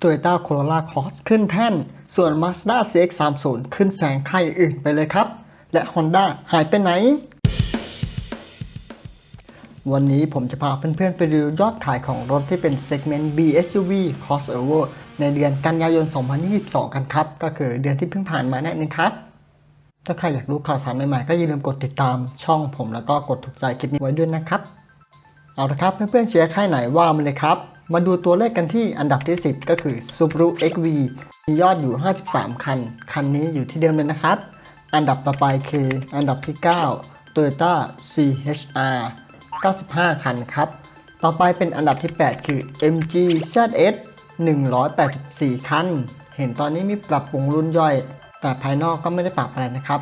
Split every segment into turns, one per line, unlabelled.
Toyota Corolla Cross ขึ้นแท่น ส่วน Mazda CX-30 ขึ้นแซงค่ายอื่นไปเลยครับ และ Honda หายไปไหน วันนี้ผมจะพาเพื่อนๆ ไปดูยอดขายของรถที่เป็น segment BSUV crossover ในเดือนกันยายน 2022 กันครับ ก็คือเดือนที่เพิ่งผ่านมานั่นเองครับถ้าใครอยากรู้ข่าวสารใหม่ๆ ก็อย่าลืมกดติดตามช่องผมแล้วก็กดถูกใจคลิปนี้ไว้ด้วยนะครับ เอาละครับเพื่อนๆเชียร์ค่ายไหนว่ามาเลยครับ มาดูตัวเลขกันที่อันดับที่ 10 ก็คือ Subaru XV มียอดอยู่ 53 คัน คันนี้อยู่ที่เดิมเลยนะครับ อันดับต่อไปคืออันดับที่ 9 Toyota CHR 95 คันครับ ต่อไปเป็นอันดับที่ 8 คือ MG ZS 184 คัน เห็นตอนนี้มีปรับปรุงรุ่นย่อย แต่ภายนอกก็ไม่ได้ปรับอะไรนะครับ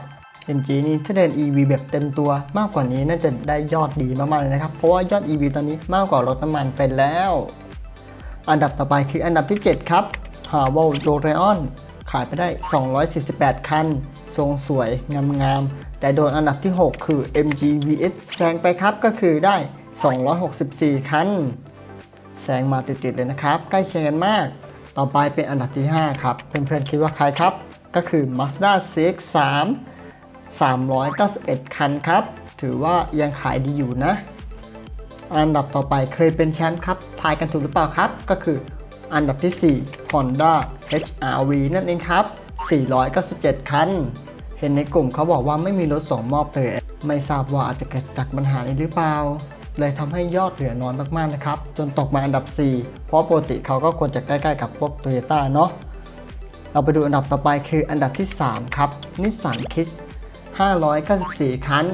MG นี่ถ้าเดิน EV แบบเต็มตัวมากกว่านี้น่าจะได้ยอดดีมากๆเลยนะครับ เพราะว่ายอด EV ตอนนี้มากกว่ารถน้ำมันไปแล้ว อันดับต่อไปคืออันดับที่ 7 ครับ h a v a l d o r e o n ขายไปได้ 248 คัน ทรงสวยงามๆ แต่โดนอันดับที่ 6 คือ MG VS แซงไปครับก็คือได้ 264 คัน แซงมาติดๆเลยนะครับ ใกล้เคียงกันมาก ต่อไปเป็นอันดับที่ 5 ครับ เพื่อนๆคิดว่าใครครับ ก็คือ Mazda CX-3 391 คันครับ ถือว่ายังขายดีอยู่นะ อันดับต่อไปเคยเป็นแชมป์ครับ ทายกันถูกหรือเปล่าครับ ก็คืออันดับที่ 4 Honda HRV นั่นเองครับ 497 คัน เห็นในกลุ่มเขาบอกว่าไม่มีรถส่งมอบเลย ไม่ทราบว่าอาจจะเกิดจากปัญหานี้หรือเปล่า เลยทำให้ยอดเหลือน้อยมากๆนะครับ จนตกมาอันดับ 4 เพราะปกติเขาก็ควรจะใกล้ๆกับพวก Toyota เนาะเราไปดูอันดับต่อไปคืออันดับที่ 3 ครับ Nissan Kiss 594 คัน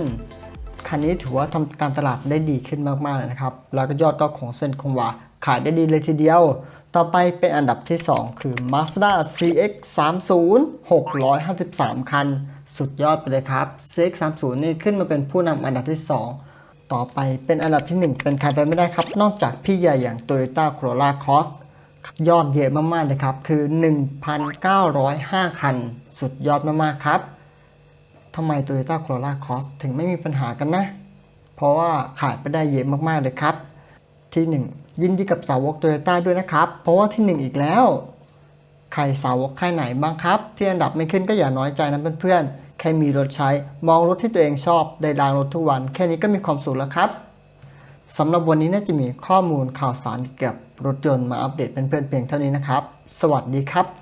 คันนี้ถือว่าทำการตลาดได้ดีขึ้นมากๆเลยนะครับ แล้วก็ยอดก็คงเส้นคงวาขายได้ดีเลยทีเดียว ต่อไปเป็นอันดับที่ 2 คือ Mazda CX-30 653 คัน สุดยอดไปเลยครับ CX-30 นี่ขึ้นมาเป็นผู้นำอันดับที่ 2 ต่อไปเป็นอันดับที่ 1 เป็นใครไปไม่ได้ครับ นอกจากพี่ใหญ่อย่าง Toyota Corolla Cross ยอดเยอะมากๆเลยครับ คือ 1,905 คัน สุดยอดมากๆครับ ทำไม Toyota Corolla Cross ถึงไม่มีปัญหากันนะ เพราะว่าขายไปได้เยอะมากๆเลยครับ ที่ 1 ยินดีกับสาวก Toyota ด้วยนะครับ เพราะว่าที่ 1 อีกแล้ว ใครสาวกค่ายไหนบ้างครับ ที่อันดับไม่ขึ้นก็อย่าน้อยใจนะเพื่อนๆ แค่มีรถใช้มองรถที่ตัวเองชอบได้ล้างรถทุกวัน แค่นี้ก็มีความสุขแล้วครับสำหรับวันนี้น่าจะมีข้อมูลข่าวสารเกี่ยวกับรถยนต์มาอัปเดตเป็นเพื่อนๆเพียงเท่านี้นะครับ สวัสดีครับ